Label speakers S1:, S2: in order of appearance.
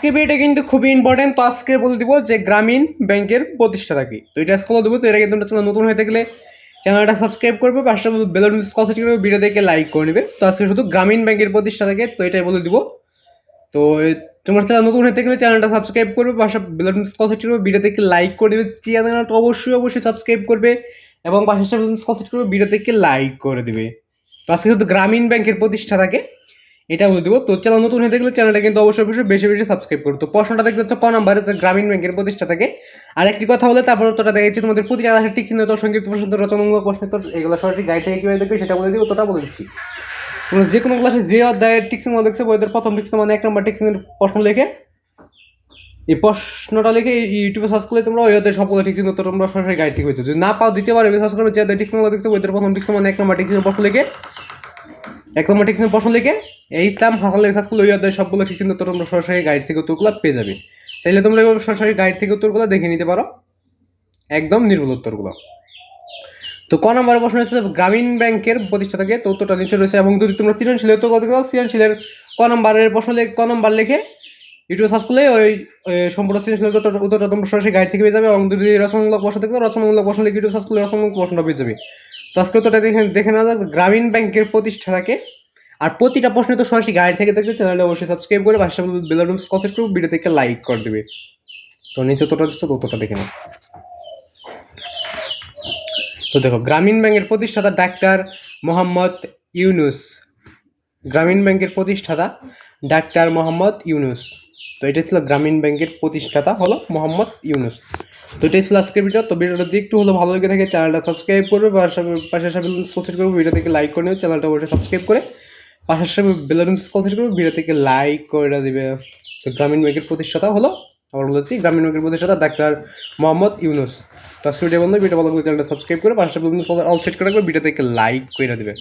S1: আজকে ভিডিওটা কিন্তু খুবই ইম্পর্টেন্ট তো আজকে বলে দিব যে গ্রামীণ ব্যাংকের প্রতিষ্ঠাতা কি? তো এটা ফলো দেবো, তো এর আগে তোমরা চ্যানেল নতুন হয়ে থাকলে চ্যানেলটা সাবস্ক্রাইব করবে, পাশে বেলুন কল সেট করবে ভিডিও দেখে লাইক করে নেবে। তো আজকে শুধু গ্রামীণ ব্যাংকের প্রতিষ্ঠাতাকে, তো এটাই বলে দিব। তো তোমার চ্যানেল নতুন হয়ে থাকলে চ্যানেলটা সাবস্ক্রাইব করবে, পাশে বেলুন কল সেট করবে ভিডিও দেখে লাইক করে দেবে। চ্যানেলটা অবশ্যই অবশ্যই সাবস্ক্রাইব করবে এবং পাশে বেলুন কল সেট করবে ভিডিও দেখে লাইক করে দেবে। তো আজকে শুধু গ্রামীণ ব্যাংকের প্রতিষ্ঠাতাকে এটা বলে দেবো, তো চ্যানেল নতুন হয়ে থাকলে চ্যানেলটা কিন্তু অবশ্যই অবশ্যই বেশি বেশি সাবস্ক্রাইব করো তো প্রশ্নটা দেখতে হচ্ছে ক নাম্বারে গ্রামীণ ব্যাংকের প্রতিষ্ঠা থেকে। আর একটি কথা বলে, তারপর তোটা দেখাচ্ছি, তোমাদের প্রতিটা আধার ঠিক চিহ্ন তোর সংক্ষিপ্ত প্রশ্ন রচনামূলক প্রশ্ন তোর এগুলো সরাসরি গাইড থেকে কীভাবে দেখবে সেটা বলে দিই তোটা বলে দিচ্ছি। তোমরা যে কোনো ক্লাসে যে অধ্যায়ের টিক্সিং দেখছে বইদের প্রথম টিক্সিং মানে এক নম্বর টিক্সিংয়ের প্রশ্ন লিখে, এই প্রশ্নটা লিখে ইউটিউবে সার্চ করলে তোমরা ওই অধ্যায়ের সবগুলো টিক্সিং তো তোমরা সরাসরি গাইড থেকে হয়েছে। যদি না পাও দিতে পারবে সার্চ করবে, যে অধ্যায় টিক্সিং দেখতে বইদের প্রথম টিক্সিং মানে এক নম্বর টিক্সিংয়ের প্রশ্ন লিখে, এক নম্বর ঠিক টিক্সিংয়ের প্রশ্ন লিখে এই ইসলাম সার্চ করলে ওই অধ্যায় সবগুলো টিক্সিং তো তোমরা সরাসরি গাইড থেকে উত্তরগুলো পেয়ে যাবে। চাইলে তোমরা এভাবে সরাসরি গাইড থেকে উত্তরগুলো দেখে নিতে পারো। একদম নির্ভুল উত্তরগুলো। তো ক নম্বরের প্রশ্ন হচ্ছে, গ্রামীণ ব্যাংকের প্রতিষ্ঠাতাকে তো উত্তরটা নিচে রয়েছে এবং যদি তোমরা সৃজনশীলের উত্তর করতে চাও, সৃজনশীলের ক নম্বরের প্রশ্ন লিখে ক নম্বর লিখে ইউটিউব সার্চ করলে ওই সম্পূর্ণ সৃজনশীলের উত্তর উত্তরটা তোমরা সরাসরি গাইড থেকে পেয়ে যাবে এবং যদি রচনামূলক প্রশ্ন দেখতে রচনামূলক প্রশ্ন লিখে ইউটিউব সার্চ করলে রচনামূলক প্রশ্নটা পেয়ে যাবে। তো আজকে উত্তরটা দেখে দেখে নেওয়া যাক, গ্রামীণ ব্যাংকের প্রতিষ্ঠাতাকে আর প্রতিটা প্রশ্নে তো সরাসরি গাইড থেকে দেখতে চ্যানেলটা অবশ্যই সাবস্ক্রাইব করে পাশে বেলারুম কনসেপ্ট করবে ভিডিও থেকে লাইক করে দেবে। তো নিচে উত্তরটা দিচ্ছে তো উত্তরটা দেখে নাও। তো দেখো, গ্রামীণ ব্যাংকের প্রতিষ্ঠাতা ডাক্তার মোহাম্মদ ইউনুস। গ্রামীণ ব্যাংকের প্রতিষ্ঠাতা ডাক্তার মোহাম্মদ ইউনুস। তো এটা ছিল গ্রামীণ ব্যাংকের প্রতিষ্ঠাতা হলো মোহাম্মদ ইউনুস। তো এটাই ছিল আজকের ভিডিও তো ভিডিওটা যদি একটু হলো ভালো লেগে থাকে চ্যানেলটা সাবস্ক্রাইব করবে, পাশে পাশে সাবস্ক্রাইব করবে ভিডিও থেকে লাইক করে নিও চ্যানেলটা অবশ্যই সাবস্ক্রাইব করে পাশে বেলারুম স্কুল থেকে করবে। ভিডিও থেকে লাইক করে দিবে। তো গ্রামীণ ব্যাংকের প্রতিষ্ঠাতা হলো আবার বলেছি গ্রামীণ ব্যাংকের প্রতিষ্ঠাতা ডাক্তার মোহাম্মদ ইউনুস। তো ভিডিও বন্ধু ভিডিও ভালো করে চ্যানেলটা সাবস্ক্রাইব করে পাশাপাশি অল সেট করে ভিডিও থেকে লাইক করে দিবে।